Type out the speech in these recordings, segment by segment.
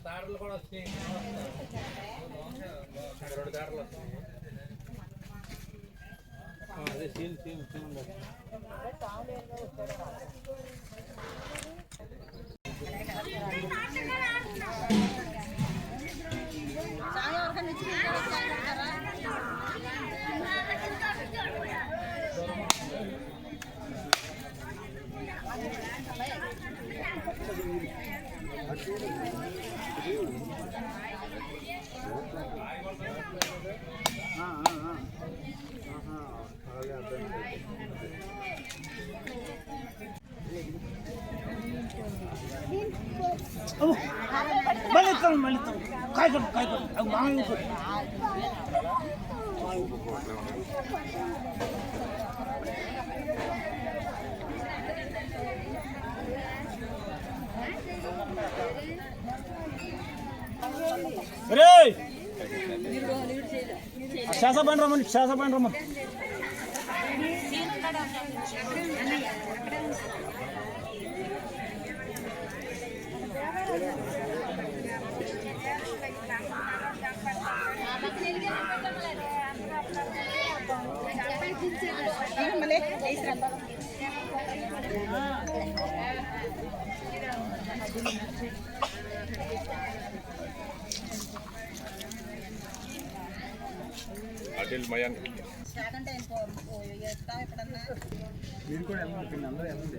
దారులు కూడా వస్తాయి రెండు దారులు వస్తాయి అదే scene scene scene Thank you. మళ్ళీ ఇస్తాను మళ్ళీ ఇస్తాను కాయకూడదు కాయకూడదు అవి మామూలు పని రమ్మని శాస పని రమ్మని అడిల్ మయాన్ మీరు కూడా వెళ్ళండి అందరూ వెళ్ళండి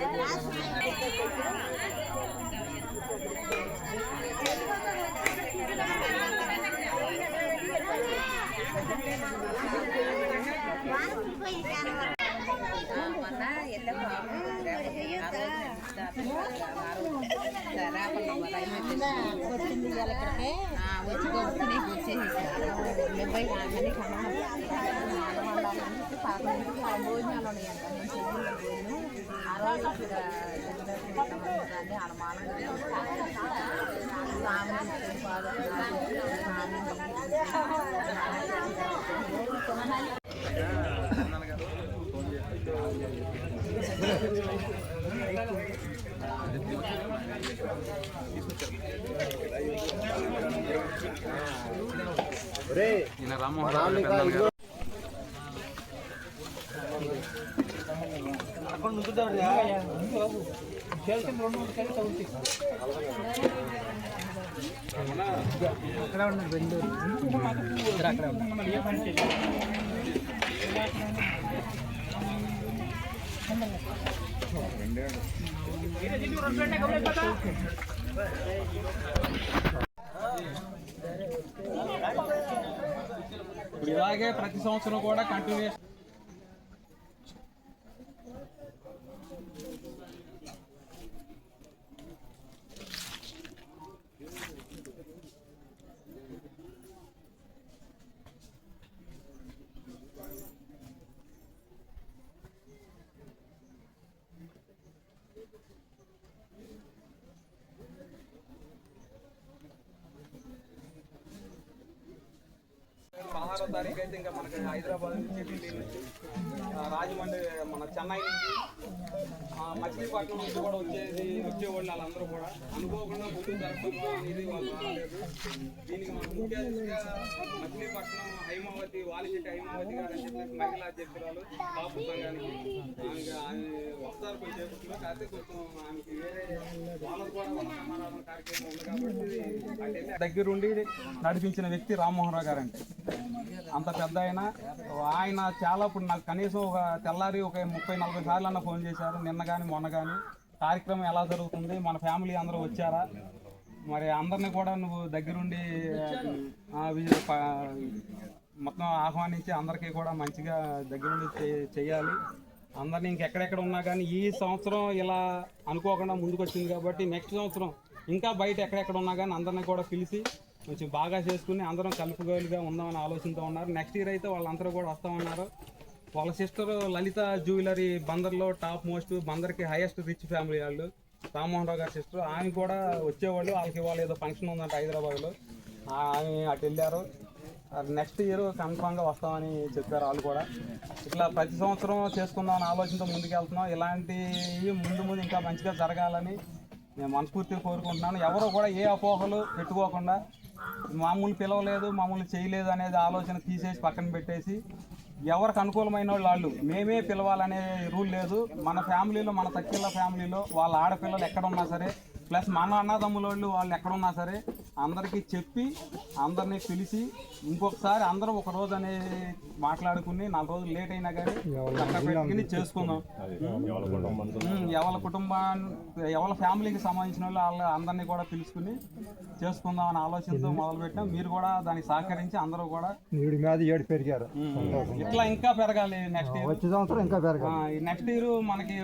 కాదు వీడియో వెళ్ళిపోయింది వచ్చి కొడుకుని వచ్చేసి డెబ్బై కానీ పదకొండింటికి ఆ భోజనాలు ఉన్నాయంట నేను చెల్లిండ భోజనం ఆ రోజు ఆడ అక్కడ నుంచుతాడు చేయాల్సింది ఇప్పుడు ఇలాగే ప్రతి సంవత్సరం కూడా కంటిన్యూస్ పదహారో తారీఖు అయితే ఇంకా మనకి హైదరాబాద్ నుంచి ఢిల్లీ నుంచి రాజమండ్రి మన చెన్నై నుంచి మచిలీపట్నం నుంచి కూడా వచ్చేది వచ్చేవాళ్ళు వాళ్ళందరూ కూడా. అనుకోకుండా ముందు జరపడం అనేది వాళ్ళు రాలేదు. దీనికి మన ముఖ్య అతిథిగా మచిలీపట్నం హైమావతి వాలిశెట్టి హైమావతి గారు అని చెప్పేసి మహిళా అధ్యక్షురాలు కాపు సంఘానికి ఆమెకి ఆమె వస్తారు కొంచెం. సేపట్లో కాకపోతే కొంచెం ఆమెకి వేరే దగ్గరుండి నడిపించిన వ్యక్తి రామ్మోహన్ రావు గారు అంటే అంత పెద్ద ఆయన. ఆయన చాలా ఇప్పుడు నాకు కనీసం ఒక తెల్లారి ఒక ముప్పై నలభై సార్లు అన్న ఫోన్ చేశారు. నిన్న కానీ మొన్న కానీ కార్యక్రమం ఎలా జరుగుతుంది? మన ఫ్యామిలీ అందరూ వచ్చారా? మరి అందరినీ కూడా నువ్వు దగ్గరుండి మొత్తం ఆహ్వానించి అందరికీ కూడా మంచిగా దగ్గరుండి చే- చేయాలి. అందరినీ ఇంకెక్కడెక్కడ ఉన్నా కానీ ఈ సంవత్సరం ఇలా అనుకోకుండా ముందుకు వచ్చింది కాబట్టి నెక్స్ట్ సంవత్సరం ఇంకా బయట ఎక్కడెక్కడ ఉన్నా కానీ అందరినీ కూడా పిలిచి కొంచెం బాగా చేసుకుని అందరం కలుపుగోలుగా ఉందామని ఆలోచనతో ఉన్నారు. నెక్స్ట్ ఇయర్ అయితే వాళ్ళందరూ కూడా వస్తామన్నారు వాళ్ళ సిస్టర్ లలిత జ్యువెలరీ బందర్లో టాప్ మోస్ట్ బందర్కి హైయెస్ట్ రిచ్ ఫ్యామిలీ వాళ్ళు. రామ్మోహన్ రావు గారి సిస్టర్. ఆమె కూడా వచ్చేవాళ్ళు. వాళ్ళకి ఇవాళ ఏదో ఫంక్షన్ ఉందంట హైదరాబాద్లో. ఆమె అటు వెళ్ళారు. నెక్స్ట్ ఇయర్ కన్ఫామ్గా వస్తామని చెప్పారు వాళ్ళు కూడా. ఇట్లా ప్రతి సంవత్సరం చేసుకుందాం అనే ఆలోచనతో ముందుకెళ్తున్నాం ఇలాంటివి ముందు ముందు ఇంకా మంచిగా జరగాలని నేను మనస్ఫూర్తిగా కోరుకుంటున్నాను. ఎవరు కూడా ఏ అపోహలు పెట్టుకోకుండా మామూలు పిలవలేదు మామూలు చేయలేదు అనేది ఆలోచన తీసేసి పక్కన పెట్టేసి ఎవరికి అనుకూలమైన వాళ్ళు వాళ్ళు. మేమే పిలవాలనే రూల్ లేదు. మన ఫ్యామిలీలో మన తక్కిళ్ళ ఫ్యామిలీలో వాళ్ళ ఆడపిల్లలు ఎక్కడ ఉన్నా సరే ప్లస్ మన అన్నదమ్ముల వాళ్ళు వాళ్ళు ఎక్కడ ఉన్నా సరే అందరికీ చెప్పి అందరినీ పిలిచి ఇంకొకసారి అందరం ఒక రోజు అనేది మాట్లాడుకుని నాలుగు రోజులు లేట్ అయినా కానీ పెట్టుకుని చేసుకుందాం. ఎవరి కుటుంబాన్ని ఎవరి ఫ్యామిలీకి సంబంధించిన వాళ్ళు వాళ్ళ అందరినీ కూడా పిలుచుకుని చేసుకుందాం అనే ఆలోచనతో మొదలు పెట్టాం మీరు కూడా దానికి సహకరించి అందరూ కూడా మీద ఏడు పెరిగారు. ఇట్లా ఇంకా పెరగాలి నెక్స్ట్ ఇయర్. వచ్చే సంవత్సరం ఇంకా పెరగాలి. నెక్స్ట్ ఇయర్ మనకి.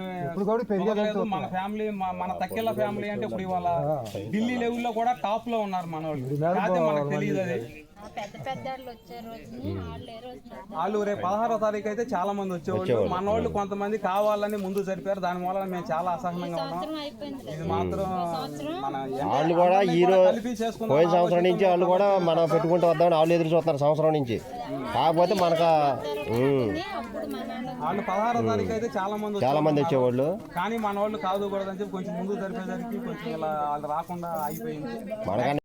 మన ఫ్యామిలీ మన తక్కిళ్ళ ఫ్యామిలీ అంటే ఇప్పుడు ఇవాళ ఢిల్లీ లెవెల్లో కూడా టాప్లో ఉన్నారు మన వాళ్ళు మనకు తెలియదు అది. పెద్ద పెద్ద వాళ్ళు రేపు పదహారో తారీఖు అయితే చాలా మంది వచ్చేవాళ్ళు. మన వాళ్ళు కొంతమంది కావాలని ముందు జరిపారు. దాని వల్ల మేము చాలా అసహనంగా ఉన్నాం. అయిపోయింది. ఇది మాత్రం వాళ్ళు కూడా ఈ పోయిన సంవత్సరం నుంచి వాళ్ళు కూడా మనం పెట్టుకుంటూ వద్దామని వాళ్ళు ఎదురు చూస్తున్నారు సంవత్సరం నుంచి. కాకపోతే మనకు వాళ్ళు పదహారో తారీఖు అయితే చాలా మంది చాలా మంది వచ్చేవాళ్ళు. కానీ మన వాళ్ళు కాదు కూడా అని చెప్పి కొంచెం ముందు జరిపేసరికి కొంచెం ఇలా వాళ్ళు రాకుండా ఆగిపోయింది మనకన్నా